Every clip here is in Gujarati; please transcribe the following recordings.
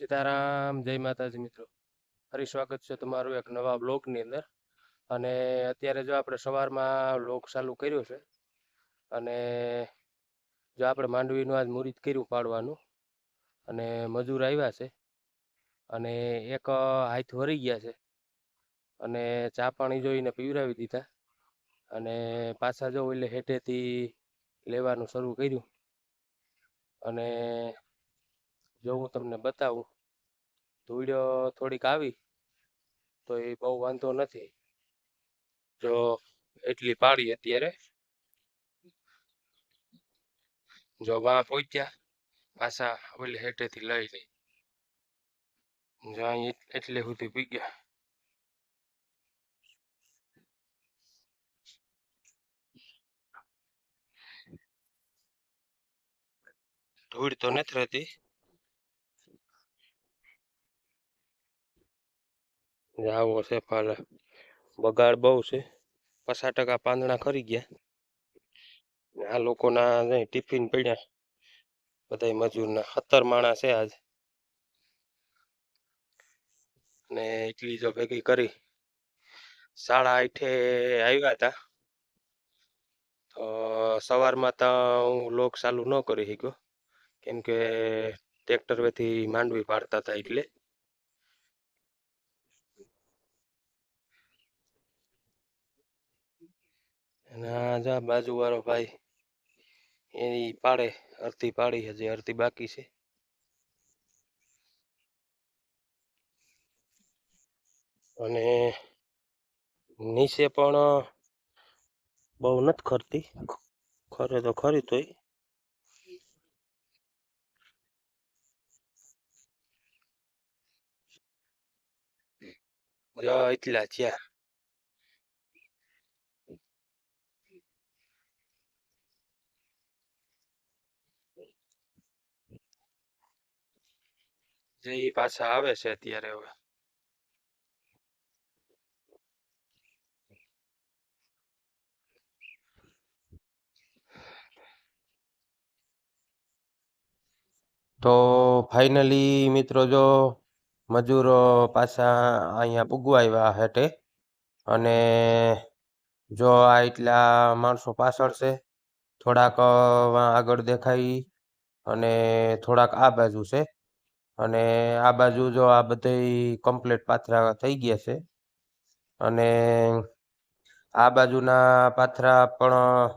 સીતારામ, જય માતાજી મિત્રો. ફરી સ્વાગત છે તમારું એક નવા બ્લોગની અંદર. અને અત્યારે જો આપણે સવારમાં બ્લોગ ચાલુ કર્યો છે, અને જો આપણે માંડવીનું આજ મુહૂર્ત કર્યું પાડવાનું, અને મજૂર આવ્યા છે, અને એક હાથ વરી ગયા છે, અને ચા પાણી જોઈને પીવરાવી દીધા, અને પાછા જો એટલે હેઠેથી લેવાનું શરૂ કર્યું, અને જો હું તમને બતાવું, ધૂળ્યો થોડીક આવી, તો એ બહુ વાંધો નથી. જો એટલી પાડી અત્યારે. જો વાં પહોંચ્યા પાછા ઓલી હેઠેથી લઈ લઈ. જો અહીં એટલે સુધી પી ગયા. ધૂળ તો નથી રહેતી. આવો છે ફાલ બગાડ બહુ છે. પચાસ ટકા પાંદડા ખરી ગયા. આ લોકોના નહીં, ટિફિન પડ્યા. બધા મજૂરના. સત્તર માણા છે આજ. ને એટલી જો ભેગી કરી. સાડા આઠે આવ્યા હતા તો સવારમાં તો હું લોક ચાલુ ન કરી શક્યો. કેમ કે ટ્રેક્ટર વેથી માંડવી પાડતા હતા એટલે. અને આ જા બાજુવાળો ભાઈ. એની પાડે અડધી પાડી હજી અડધી બાકી છે. અને નીચે પણ બહુ નથી ખરતી. ખરે તો ખરી તોય. એટલા થયા. ઈ પાછા આવે છે અત્યારે હવે. તો ફાઇનલી મિત્રો જો મજૂરો પાછા અહીંયા પૂગવા આવ્યા હેઠે અને જો આ એટલા માણસો પાછળ છે, થોડાક આગળ દેખાય અને થોડાક આ બાજુ છે. અને આ બાજુ જો આ બધાય કમ્પ્લીટ પાથરા થઈ ગયા છે. અને આ બાજુના પાથરા પણ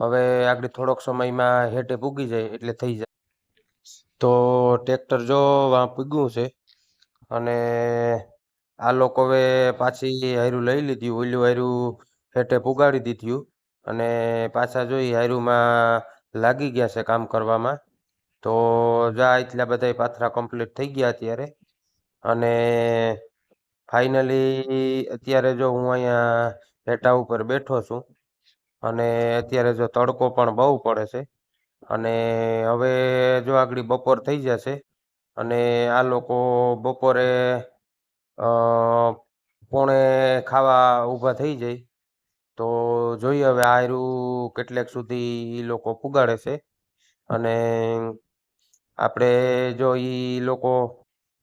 હવે આગળ થોડોક સમયમાં હેઠે પૂગી જાય એટલે થઈ જાય. તો ટ્રેક્ટર જો પૂગ્યું છે અને આ લોકો હવે પાછી હાયરું લઈ લીધી, ઓલું હાયરું હેઠે પુગાડી દીધું અને પાછા જોઈ હાયરુંમાં લાગી ગયા છે કામ કરવામાં. તો જા એટલા બધા પાથરા કમ્પ્લીટ થઈ ગયા અત્યારે. અને ફાઇનલી અત્યારે જો હું અહીંયા ભેટા ઉપર બેઠો છું, અને અત્યારે જો તડકો પણ બહુ પડે છે, અને હવે જો આગળ બપોર થઈ જશે, અને આ લોકો બપોરે પોણે ખાવા ઊભા થઈ જાય, તો જોઈએ હવે આયરું કેટલેક સુધી લોકો પુગાડે છે, અને આપણે જો ઈ લોકો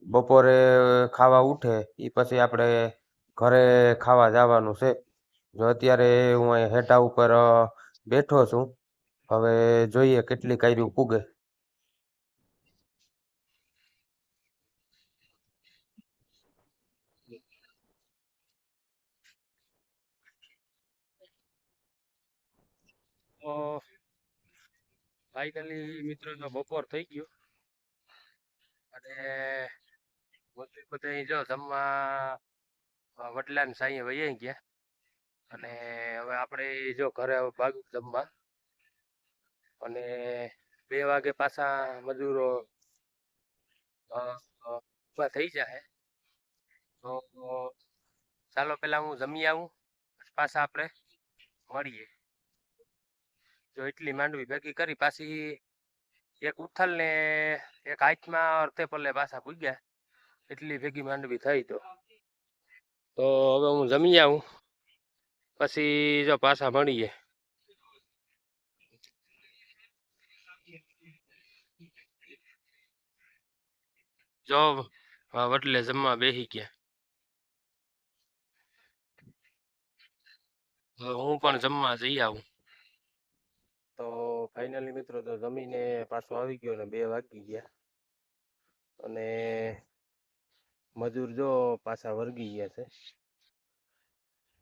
બપોરે ખાવા ઉઠે એ પછી આપણે ઘરે ખાવા જવાનું છે. જો અત્યારે હું અહીં હેઠા ઉપર બેઠો છું. હવે જોઈએ કેટલી પૂગે. તો ફાઇનલી મિત્રો બપોર થઈ ગયો. અને બધું જો જમવા વડલાને સાંઈએ વહી ગયા. અને હવે આપણે જો ઘરે ભાગ્યું જમવા. અને બે વાગે પાછા મજૂરો અ, થઈ જાય તો ચાલો પેલા હું જમી આવું પાછા આપણે મળીએ. જો એટલી માંડવી ભેગી કરી પાછી એક ઉથલ ને એક હાથમાં તે પલ્લે પાછા પૂગ્યા. એટલી ભેગી માંડવી થઈ તો. તો હવે હું જમી આવું. પછી જો પાછા મળીએ. જો વટલે જમવા બેસી ગયા. હું પણ જમવા જઈ આવું. તો ફાઇનલી મિત્રો તો જમીને પાછો આવી ગયો ને બે વાગી ગયા. અને મજૂર જો પાછા વર્ગી ગયા છે.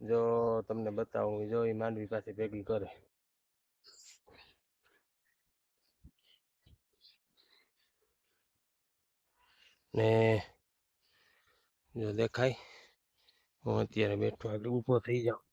જો તમને બતાવું, જો એ માંડવી પાસે ભેગી કરે. ને જો દેખાય, હું અત્યારે બેઠો આગળ ઊભો થઈ જાઉં.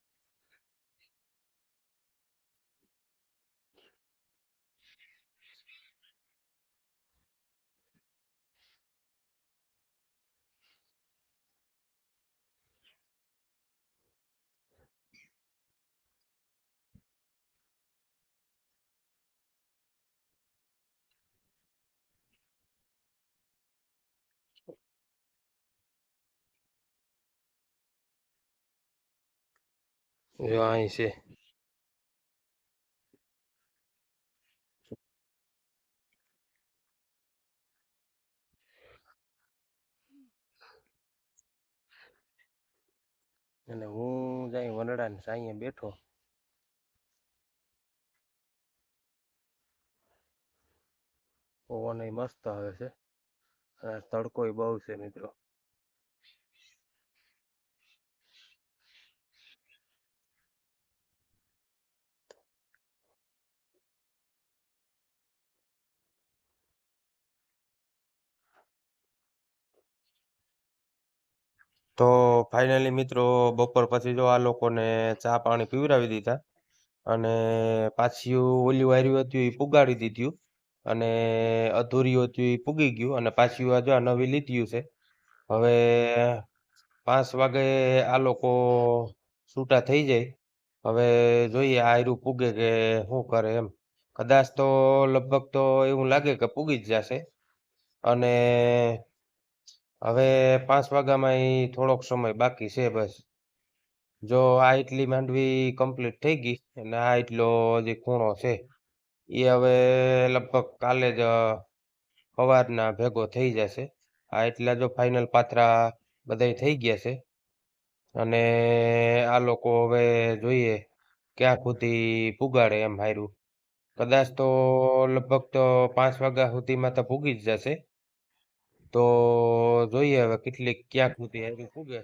જો અહીં છે અને હું જાય વનડા ને સાંઈએ બેઠો પવન મસ્ત આવે છે અને તડકો બહુ છે મિત્રો તો ફાઇનલી મિત્રો બપોર પછી જો આ લોકોને ચા પાણી પીવડાવી દીધા અને પાછી ઓલી વાર્યું હતું એ પુગાડી દીધું અને અધૂરી હતું એ પૂગી ગયું અને પાછી આ જો આ નવી લીધ્યું છે. હવે પાંચ વાગે આ લોકો છૂટા થઈ જાય. હવે જોઈએ આ આયરું પૂગે કે શું કરે એમ. કદાચ તો લગભગ તો એવું લાગે કે પૂગી જ જશે. અને હવે પાંચ વાગ્યામાં થોડોક સમય બાકી છે બસ. જો આ એટલી માંડવી કમ્પ્લીટ થઈ ગઈ અને આ એટલો જે ખૂણો છે એ હવે લગભગ કાલે જ સવારના ભેગો થઈ જશે. આ એટલા જો ફાઇનલ પાત્રા બધાય થઈ ગયા છે અને આ લોકો હવે જોઈએ ક્યાં સુધી પુગાડે એમ હાર્યું કદાચ તો લગભગ તો પાંચ વાગ્યા સુધીમાં તો પૂગી જ જશે. તો જોઈએ હવે કેટલીક ક્યાંક સુધી હાર્યું ફૂગે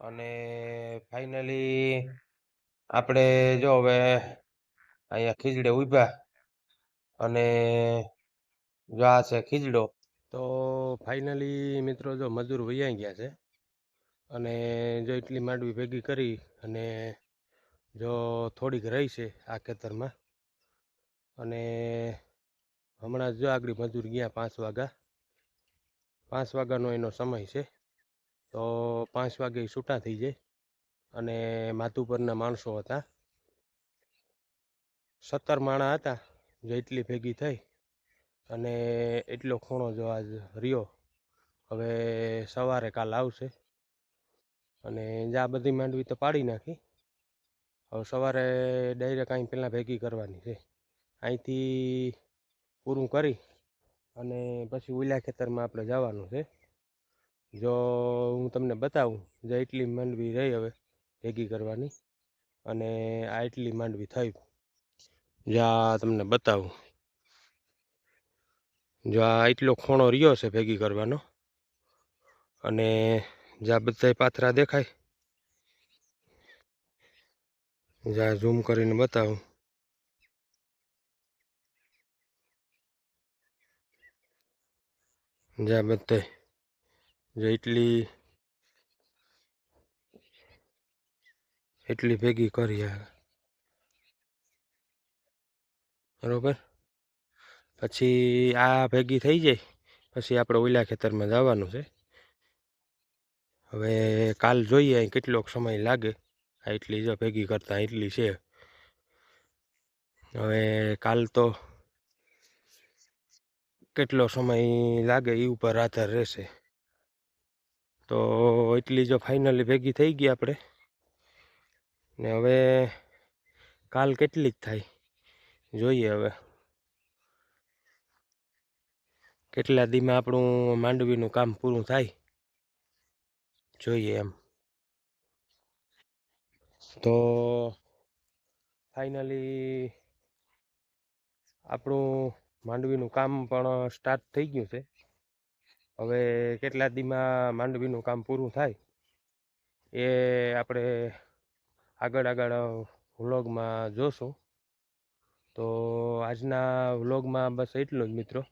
અને ફાઇનલી આપણે જો હવે અહીંયા ખીજડે ઊભા અને જો આ છે ખીજડો, તો ફાઇનલી મિત્રો જો મજૂર વૈયા ગયા છે અને જો એટલી માંડવી ભેગી કરી અને જો થોડીક રહી છે આ ખેતરમાં. અને હમણાં જો આગળ મજૂર ગયા પાંચ વાગ્યા પાંચ વાગ્યાનો એનો સમય છે. તો પાંચ વાગે છૂટા થઈ જાય અને માતુપરના માણસો હતા. સત્તર માણા હતા જે એટલી ભેગી થઈ અને એટલો ખૂણો જો આજ રહ્યો, હવે સવારે કાલ આવશે. અને જા બધી માંડવી તો પાડી નાખી. હવે સવારે ડાયરેક્ટ અહીં પહેલાં ભેગી કરવાની છે. અહીંથી પૂરું કરી અને પછી ઉલા ખેતરમાં આપણે જવાનું છે. જો હું તમને બતાવું, જે એટલી માંડવી રહી હવે ભેગી કરવાની અને આ એટલી માંડવી થઈ. જ્યાં તમને બતાવું. જો આ એટલો ખૂણો રહ્યો છે ભેગી કરવાનો અને જ્યાં બધા પાથરા દેખાય. જ્યાં ઝૂમ કરીને બતાવું. જ્યાં બધે જો એટલી એટલી ભેગી કરી બરોબર? પછી આ ભેગી થઈ જાય, પછી આપણે ઓલા ખેતરમાં જવાનું છે. હવે કાલ જોઈએ અહીં કેટલોક સમય લાગે, આ એટલી જો ભેગી કરતા એટલી છે. હવે કાલ તો કેટલો સમય લાગે એ ઉપર આધાર રહેશે? તો એટલી જો ફાઇનલી ભેગી થઈ ગઈ આપણે ને હવે કાલ કેટલી થાય? જોઈએ હવે. કેટલા દીમાં આપણું માંડવીનું કામ પૂરું થાય? જોઈએ એમ. તો ફાઇનલી આપણું માંડવીનું કામ પણ સ્ટાર્ટ થઈ ગયું છે. હવે કેટલા દીમાં માંડવીનું કામ પૂરું થાય એ આપણે આગળ આગળ વ્લોગમાં જોશું. તો આજના વ્લોગમાં બસ એટલું જ મિત્રો.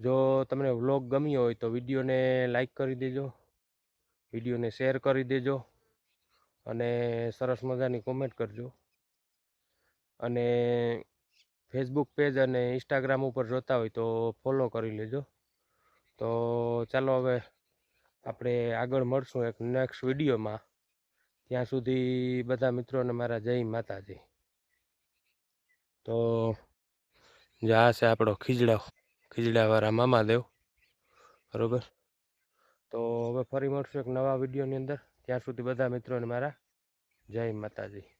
જો તમને વ્લોગ ગમ્યો હોય તો વિડીયોને લાઈક કરી દેજો, વિડીયોને શેર કરી દેજો અને સરસ મજાની કોમેન્ટ કરજો. અને ફેસબુક પેજ અને ઇન્સ્ટાગ્રામ ઉપર જોતા હોય તો ફોલો કરી લેજો. તો ચાલો હવે આપણે આગળ મળશું એક નેક્સ્ટ વિડીયોમાં ત્યાં સુધી બધા મિત્રોને મારા જય માતાજી. તો જે આ છે આપણો ખીજડા, ખીજડાવાળા મામાદેવ. બરોબર? તો હવે ફરી મળશું એક નવા વિડીયોની અંદર. ત્યાં સુધી બધા મિત્રોને મારા જય માતાજી.